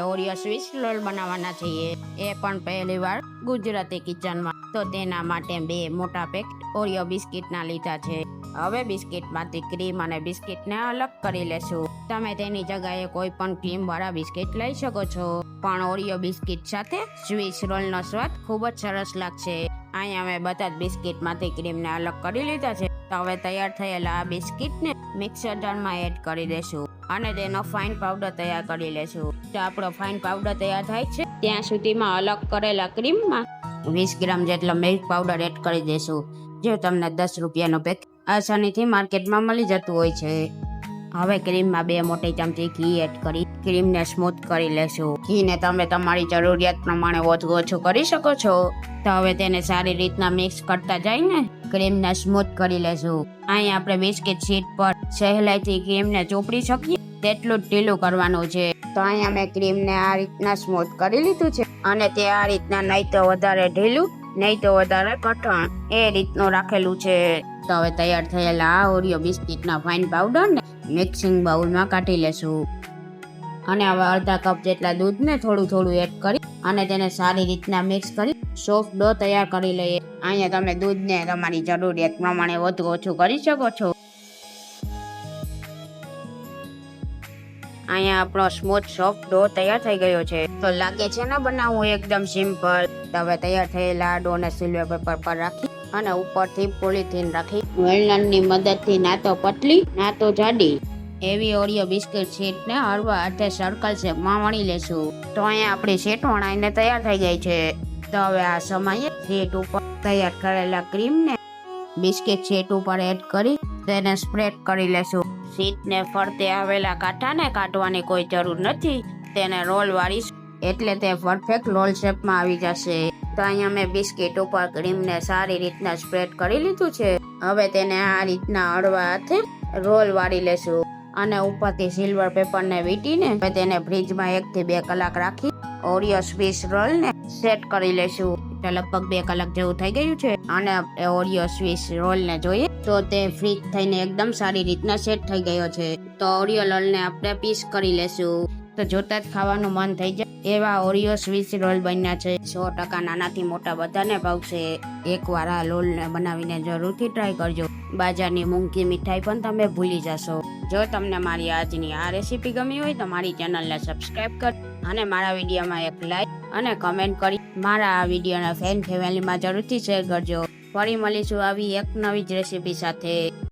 Oreo Swiss role બનાવવાના છીએ. એ પણ પહેલી વાર ગુજરાતી કિચનમાં. તો તેના માટે બે મોટા પેકેટ ઓરિયો બિસ્કિટના લીધા છે. હવે બિસ્કિટમાંથી ક્રીમ અને બિસ્કિટને અલગ કરી લેશું. તમે તેની જગ્યાએ કોઈ પણ ક્રીમ વાળા બિસ્કિટ લઈ શકો છો. પણ ઓરિયો બિસ્કિટ સાથે સ્વીસ રોલનો સ્વાદ ખૂબ જ સરસ લાગશે. અહીંયા અમે બધા જ બિસ્કિટમાંથી ક્રીમને અલગ કરી લીધા છે. તો હવે તૈયાર થયેલા આ બિસ્કિટને મિક્સર જારમાં એડ કરી દેશું અને તેનો ફાઇન પાવડર તૈયાર કરી લેશું. તો આપણો ફાઇન પાવડર તૈયાર થાય છે. ત્યાં સુધીમાં અલગ કરેલા ક્રીમમાં વીસ ગ્રામ જેટલો મિલ્ક પાવડર એડ કરી દેશું. જે તમને દસ રૂપિયાનો પેક આસાનીથી માર્કેટમાં મળી જતું હોય છે. હવે ક્રીમમાં બે મોટી ચમચી ઘી એડ કરી ક્રીમને સ્મૂથ કરી લેશું. ઘીને તમે તમારી જરૂરિયાત પ્રમાણે ઓછું ઓછું કરી શકો છો. તો હવે તેને સારી રીતના મિક્સ કરતા જઈને ક્રીમને સ્મૂથ કરી લેશું. અહીં આપણે બિસ્કિટ શીટ પર સહેલાઈથી ક્રીમને ચોપડી શકીએ, તેટલું જ ઢીલું કરવાનું છે. તો અહીંયા મેં ક્રીમને આ રીતના સ્મૂથ કરી લીધું છે. અને તે આ રીતના નહીં તો વધારે ઢીલું, નહીં તો વધારે કઠણ એ રીતનું રાખેલું છે. તો હવે તૈયાર થયેલા આ ઓરિયો બિસ્કિટના ફાઇન પાવડરને મિક્સિંગ બાઉલમાં કાઢી લેશું. અને હવે અડધા કપ જેટલા દૂધને થોડું થોડું એડ કરી અને તેને સારી રીતના મિક્સ કરી સોફ્ટ ડો તૈયાર કરી લઈએ. અહીંયા તમે દૂધને તમારી જરૂરિયાત પ્રમાણે વધુ ઓછું કરી શકો છો. અહીંયા આપણો સ્મૂથ સોફ્ટ ડો તૈયાર થઈ ગયો છે. તો લાગે છે ને બનાવવું એકદમ સિમ્પલ. હવે તૈયાર થયેલા ડોને સિલ્વર પેપર પર રાખી અને ઉપરથી પોલિથીન રાખી. વેલણની મદદથી ના તો પતલી ના તો જાડી. એવી ઓરિયો બિસ્કિટ શીટને હળવા અર્ધે સર્કલ શેપમાં વણી લેશું. તો અહીંયા આપણી શેટ વણાઈને તૈયાર થઈ ગઈ છે. તો આ સમયે શેટ ઉપર તૈયાર કરેલા ક્રીમને બિસ્કિટ શેટ ઉપર એડ કરી તેને સ્પ્રેડ કરી લેશું. શીટને ફરતે આવેલા કાંઠાને કાઢવાની કોઈ જરૂર નથી. તેને રોલ વાળીશ એટલે તે પરફેક્ટ રોલ શેપમાં આવી જશે. તો અહીંયા મેં બિસ્કિટ ઉપર ક્રીમને સારી રીતના સ્પ્રેડ કરી લીધું છે. હવે તેને આ રીતના હળવા હાથે રોલ વાળી લેશું. અને ઉપરથી સિલ્વર પેપરને વીંટીને તેને ફ્રીજમાં એક થી બે કલાક રાખી ઓરિયો સ્વીસ રોલને સેટ કરી લેશું. તો લગભગ બે કલાક જેવું થઈ ગયું છે અને આપણે ઓરિયો સ્વીસ રોલને જોઈએ તો તે ફ્રીજ થઈને એકદમ સારી રીતના સેટ થઈ ગયો છે. તો ઓરિયો રોલને આપણે પીસ કરી લેશું. તો જોતા જ ખાવાનું મન થઈ જાય. એવા ઓરિયો સ્વીસ રોલ બન્યા છે. સો ટકા નાનાથી મોટા બધાને ભાવશે. એકવાર આ રોલને બનાવીને જરૂરથી ટ્રાય કરજો. બાજારની મૂંગી મીઠાઈ પણ તમે ભૂલી જશો. જો તમને મારી આજની આ રેસીપી ગમી હોય તો મારી ચેનલને સબસ્ક્રાઈબ કર અને મારા વિડીયોમાં એક લાઈક અને કમેન્ટ કરી મારા આ વિડીયોના ફેન ફેમિલીમાં જરૂરથી શેર કરજો. ફરી મળીશું આવી એક નવી જ રેસીપી સાથે.